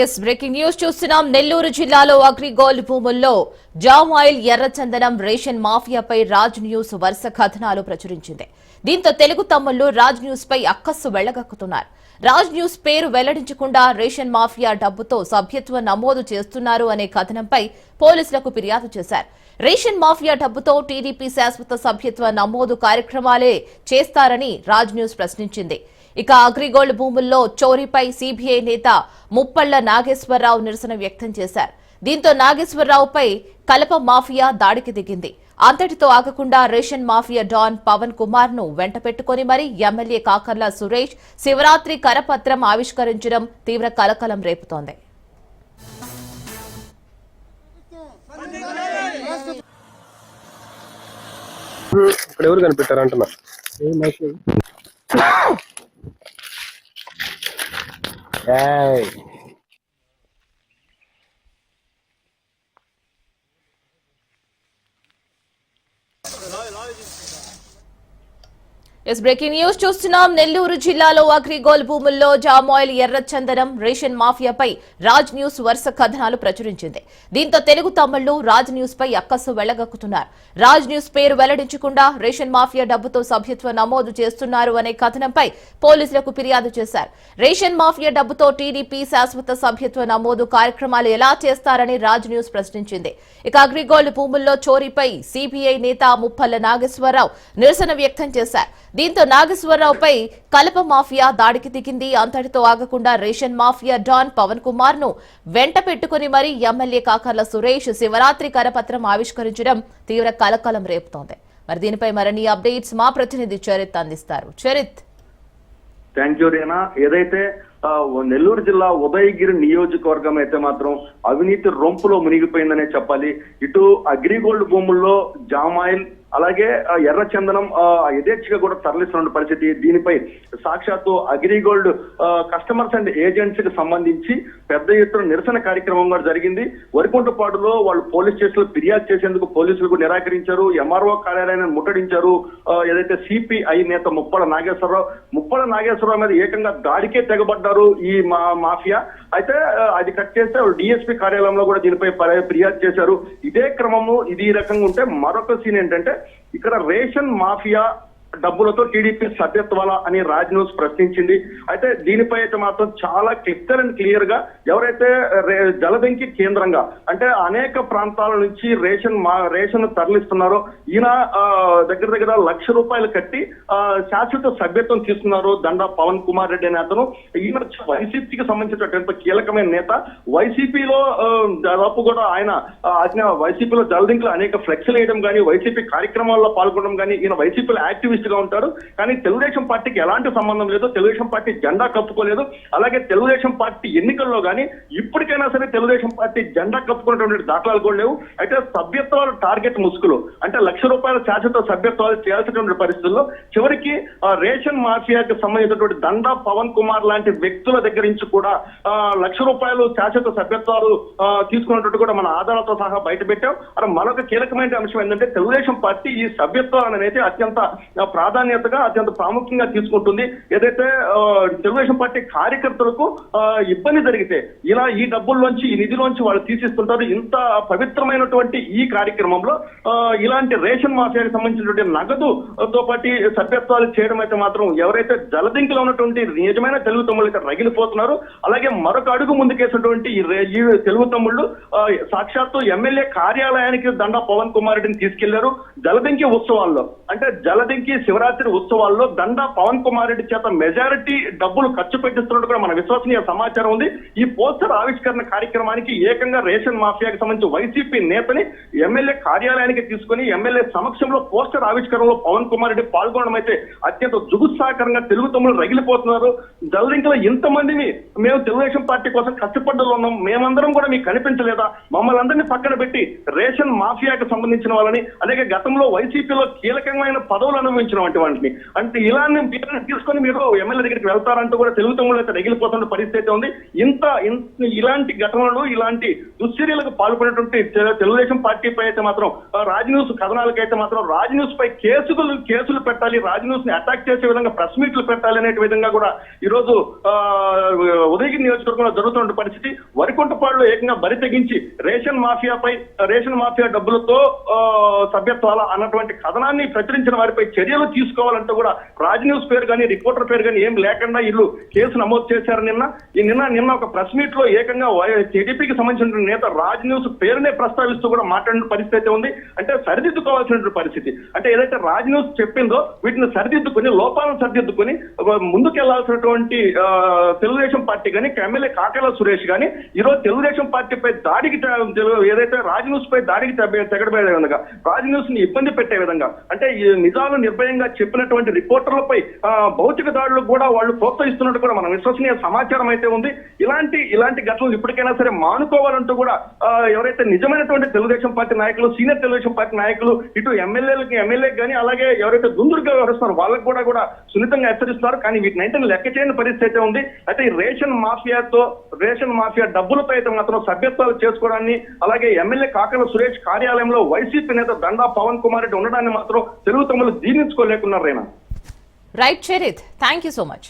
Yes breaking news చూస్తున్నాం. నెల్లూరు జిల్లాలో అగ్రిగోల్డ్ భూముల్లో జామ్ ఆయిల్ ఎర్రచందనం రేషన్ మాఫియాపై రాజ్ న్యూస్ వరుస కథనాలు ప్రచురించింది. దీంతో తెలుగు తమ్ముళ్ళు రాజ్ న్యూస్ పై అక్కస్సు వెళ్ళగక్కుతున్నారు. రాజ్ న్యూస్ పేరు వెల్లడించకుండా రేషన్ మాఫియా డబ్బుతో సభ్యత్వ నమోదు చేస్తున్నారు అనే కథనంపై పోలీసులకు ఫిర్యాదు చేశారు. రేషన్ మాఫియా డబ్బుతో టీడీపీ శాశ్వత సభ్యత్వ నమోదు కార్యక్రమాలే చేస్తారని రాజ్ న్యూస్ ప్రశ్నించింది. ఇక అగ్రిగోల్డ్ భూముల్లో చోరీపై సీబీఐ నేత ముప్పళ్ళ నాగేశ్వరరావు నిరసన వ్యక్తం చేశారు. దీంతో నాగేశ్వరరావుపై కలప మాఫియా దాడికి దిగింది. అంతటితో ఆగకుండా రేషన్ మాఫియా డాన్ పవన్ కుమార్ను వెంట పెట్టుకుని మరీ ఎమ్మెల్యే కాకర్ల సురేష్ శివరాత్రి కరపత్రం ఆవిష్కరించడం తీవ్ర కలకలం రేపుతోంది. ఇక్కడ ఎవరు కనిపెట్టారు అంటున్నా đây. ఎస్ బ్రేకింగ్ న్యూస్ చూస్తున్నాం. నెల్లూరు జిల్లాలో అగ్రిగోల్ భూముల్లో జామాయిల్ ఎర్రచందనం రేషన్ మాఫియాపై రాజ్ న్యూస్ వరుస కథనాలు ప్రచురించింది. దీంతో తెలుగు తమ్ముళ్ళు రాజ్ న్యూస్ పై అక్కస్సు వెళ్ళగక్కుతున్నారు రాజ్ న్యూస్ పేరు వెల్లడించకుండా రేషన్ మాఫియా డబ్బుతో సభ్యత్వ నమోదు చేస్తున్నారు అనే కథనంపై పోలీసులకు ఫిర్యాదు చేశారు. రేషన్ మాఫియా డబ్బుతో టీడీపీ శాశ్వత సభ్యత్వ నమోదు కార్యక్రమాలు ఎలా చేస్తారని రాజ్ న్యూస్ ప్రశ్నించింది. ఇక అగ్రిగోల్డ్ భూముల్లో చోరీపై సిబిఐ నేత ముప్పల్ల నాగేశ్వరరావు నిరసన వ్యక్తం చేశారు. దీంతో నాగేశ్వరరావుపై కలప మాఫియా దాడికి దిగింది. అంతటితో ఆగకుండా రేషన్ మాఫియా డాన్ పవన్ కుమార్ను వెంట పెట్టుకుని మరీ ఎమ్మెల్యే కాకర్ల సురేష్ శివరాత్రి కరపత్రం ఆవిష్కరించడం తీవ్ర కలకలం రేపుతోంది. మరి దీనిపై మరిన్ని అప్డేట్స్ మా ప్రతినిధి చరిత్ అందిస్తారు. చరిత్. థ్యాంక్ యూ ఏదైతే నెల్లూరు జిల్లా ఉదయగిరి నియోజకవర్గం అయితే మాత్రం అవినీతి రొంపులో మునిగిపోయిందనే చెప్పాలి. ఇటు అగ్రిగోల్డ్ భూముల్లో జామాయిల్ అలాగే ఎర్ర ఎర్రచందనం యథేచ్ఛగా కూడా తరలిస్తున్న పరిస్థితి. దీనిపై సాక్షాత్తు అగ్రిగోల్డ్ కస్టమర్స్ అండ్ ఏజెంట్స్కి సంబంధించి పెద్ద ఎత్తున నిరసన కార్యక్రమం కూడా జరిగింది. వరికుంటపాడులో వాళ్ళు పోలీస్ స్టేషన్లో ఫిర్యాదు చేసేందుకు పోలీసులకు నిరాకరించారు. ఎంఆర్ఓ కార్యాలయాన్ని ముట్టడించారు. ఏదైతే సిపిఐ నేత ముప్పల నాగేశ్వరరావు ముప్పల నాగేశ్వరరావు మీద ఏకంగా దాడికే తెగబడ్డారు ఈ మా మాఫియా. అయితే అది కట్ చేస్తే డిఎస్పీ కార్యాలయంలో కూడా దీనిపై ఫిర్యాదు చేశారు. ఇదే క్రమము ఇది ఈ రకంగా ఉంటే మరొక సీన్ ఏంటంటే ఇక్కడ రేషన్ మాఫియా డబ్బులతో టీడీపీ సభ్యత్వాల అని రాజ్ న్యూస్ ప్రశ్నించింది. అయితే దీనిపై అయితే మాత్రం చాలా క్లియర్ అండ్ క్లియర్గా ఎవరైతే రే- కేంద్రంగా అంటే అనేక ప్రాంతాల నుంచి రేషన్ మా రేషన్ తరలిస్తున్నారో ఈయన దగ్గర దగ్గర లక్ష రూపాయలు కట్టి శాశ్వత సభ్యత్వం తీసుకున్నారు దండ పవన్ కుమార్ రెడ్డి అనే అతను. ఈయన వైసీపీకి సంబంధించినటువంటి కీలకమైన నేత. వైసీపీలో దాదాపు కూడా ఆయన ఆయన వైసీపీలో జలదింకులు అనేక ఫ్లెక్స్లు వేయడం కానీ వైసీపీ కార్యక్రమాల్లో పాల్గొనడం కానీ ఈయన వైసీపీలో యాక్టివిస్ట్ గా ఉంటాడు కానీ తెలుగుదేశం పార్టీకి ఎలాంటి సంబంధం లేదు. తెలుగుదేశం పార్టీ జెండా కప్పుకోలేదు. అలాగే తెలుగుదేశం పార్టీ ఎన్నికల్లో కానీ ఇప్పటికైనా సరే తెలుగుదేశం పార్టీ జెండా కప్పుకున్నటువంటి దాఖలాలు కూడా లేవు. అయితే సభ్యత్వాలు టార్గెట్ ముసుగులు. అంటే లక్ష రూపాయల శాశ్వత సభ్యత్వాలు చేయాల్సినటువంటి పరిస్థితుల్లో చివరికి ఆ, రేషన్ మాఫియాకి సంబంధించినటువంటి దండ పవన్ కుమార్ లాంటి వ్యక్తుల దగ్గర నుంచి కూడా లక్ష రూపాయలు శాశ్వత సభ్యత్వాలు తీసుకున్నట్టు కూడా మన ఆధారాలతో సహా బయట పెట్టాం అలా మరొక కీలకమైన అంశం ఏంటంటే తెలుగుదేశం పార్టీ ఈ సభ్యత్వాలను అనేది అత్యంత ప్రాధాన్యతగా అత్యంత ప్రాముఖ్యంగా తీసుకుంటుంది. ఏదైతే తెలుగుదేశం పార్టీ కార్యకర్తలకు ఇబ్బంది జరిగితే ఇలా ఈ డబ్బుల్లోంచి ఈ నిధిలోంచి వాళ్ళు తీసిస్తుంటారు. ఇంత పవిత్రమైనటువంటి ఈ కార్యక్రమంలో ఆ, ఇలాంటి రేషన్ మాఫియాకి సంబంధించినటువంటి నగదు తో పాటు సభ్యత్వాలు చేయడం అయితే మాత్రం ఎవరైతే జలదింకిలో ఉన్నటువంటి నిజమైన తెలుగు తమ్ముళ్ళు ఇక్కడ రగిలిపోతున్నారు. అలాగే మరొక అడుగు ముందుకేసినటువంటి ఈ ఈ తెలుగు తమ్ముళ్ళు సాక్షాత్తు ఎమ్మెల్యే కార్యాలయానికి దండా పవన్ కుమార్ రెడ్డిని తీసుకెళ్ళారు జలదింకి ఉత్సవాల్లో. అంటే జలదింకి శివరాత్రి ఉత్సవాల్లో దండా పవన్ కుమార్ రెడ్డి చేత మెజారిటీ డబ్బులు ఖర్చు పెట్టిస్తున్నట్టు కూడా మన విశ్వసనీయ సమాచారం ఉంది. ఈ పోస్టర్ ఆవిష్కరణ కార్యక్రమానికి ఏకంగా రేషన్ మాఫియాకి సంబంధించి వైసీపీ నేతని ఎమ్మెల్యే కార్యాలయానికి తీసుకుని ఎమ్మెల్యే సమక్షంలో పోస్టర్ ఆవిష్కరణలో పవన్ కుమార్ రెడ్డి పాల్గొనడం అయితే అత్యంత జుగుత్సాహకరంగా తెలుగు తమ్ముళ్ళు రగిలిపోతున్నారు. జల్లింకలో ఇంతమందిని మేము తెలుగుదేశం పార్టీ కోసం కష్టపడ్డలో ఉన్నాం. మేమందరం కూడా మీకు కనిపించలేదా? మమ్మల్ని అందరినీ పక్కన పెట్టి రేషన్ మాఫియాకి సంబంధించిన వాళ్ళని అలాగే గతంలో వైసీపీలో కీలకమైన పదవులు అనుభవించారు సంబంధించినటువంటి వాటిని అంటే ఇలానే తీసుకొని మీరు ఎమ్మెల్యే దగ్గరికి వెళ్తారంటూ కూడా తెలుగు తమ్ముళ్ళు అయితే రగిలిపోతున్న పరిస్థితి అయితే ఉంది. ఇంత ఇలాంటి ఘటనలు ఇలాంటి దుశ్చర్యలకు పాల్పడినటువంటి తె- తెలుగుదేశం పార్టీపై అయితే మాత్రం రాజ్ న్యూస్ కథనాలకు అయితే మాత్రం రాజ్ న్యూస్ పై కేసులు కేసులు పెట్టాలి రాజ్ న్యూస్ని అటాక్ చేసే విధంగా ప్రెస్ మీట్లు పెట్టాలి అనే విధంగా కూడా ఈ రోజు ఉదయగిరి నియోజకవర్గంలో జరుగుతున్న పరిస్థితి. వరికుంటపాడులో ఏకంగా బరి తెగించి రేషన్ మాఫియాపై రేషన్ మాఫియా డబ్బులతో సభ్యత్వాల అన్నటువంటి కథనాన్ని ప్రచురించిన వారిపై చర్యలు తీసుకోవాలంటే కూడా రాజ్ న్యూస్ పేరు కానీ రిపోర్టర్ పేరు కానీ ఏం లేకుండా వీళ్ళు కేసు నమోదు చేశారు నిన్న. ఈ నిన్న నిన్న ఒక ప్రెస్ మీట్లో ఏకంగా టీడీపీకి సంబంధించిన నేత రాజ్ న్యూస్ పేరునే ప్రస్తావిస్తూ కూడా మాట్లాడిన పరిస్థితి అయితే ఉంది. అంటే సరిదిద్దుకోవాల్సిన పరిస్థితి. అంటే ఏదైతే రాజ్ న్యూస్ చెప్పిందో వీటిని సరిదిద్దుకుని లోపాలను సరిదిద్దుకుని ముందుకెళ్ళాల్సినటువంటి తెలుగుదేశం పార్టీ కానీ ఎమ్మెల్యే కాకల సురేష్ కానీ ఈరోజు తెలుగుదేశం పార్టీపై దాడికి ఏదైతే రాజ్ న్యూస్ పై దాడికి తెగడబడే విధంగా రాజ్ న్యూస్ని ఇబ్బంది పెట్టే విధంగా అంటే ఈ నిజాలు నిర్భయంగా చెప్పినటువంటి రిపోర్టర్లపై భౌతిక దాడులకు కూడా వాళ్ళు ప్రోత్సహిస్తున్నట్టు కూడా మన విశ్వసనీయ సమాచారం అయితే ఉంది. ఇలాంటి ఇలాంటి ఘటనలు ఇప్పటికైనా సరే మానుకోవాలంటూ కూడా ఎవరైతే నిజమైనటువంటి తెలుగుదేశం పార్టీ నాయకులు సీనియర్ తెలుగుదేశం పార్టీ నాయకులు ఇటు ఎమ్మెల్యేలకి ఎమ్మెల్యేకి కానీ అలాగే ఎవరైతే దుందుడుగా వ్యవహరిస్తున్నారో వాళ్ళకి కూడా కూడా సున్నితంగా హెచ్చరిస్తున్నారు. కానీ వీటిని అయితే లెక్క చేయని పరిస్థితి అయితే ఉంది. అయితే ఈ రేషన్ మాఫియాతో రేషన్ మాఫియా డబ్బులతో అయితే మాత్రం సభ్యత్వాలు చేసుకోవడాన్ని అలాగే ఎమ్మెల్యే కాకర సురేష్ కార్యాలయంలో వైసీపీ నేత దండా పవన్ కుమార్ రెడ్డి ఉండడాన్ని మాత్రం తెలుగు తమ్ములు జీర్ణించుకోలేకున్నారు Raina? Right Charith thank you so much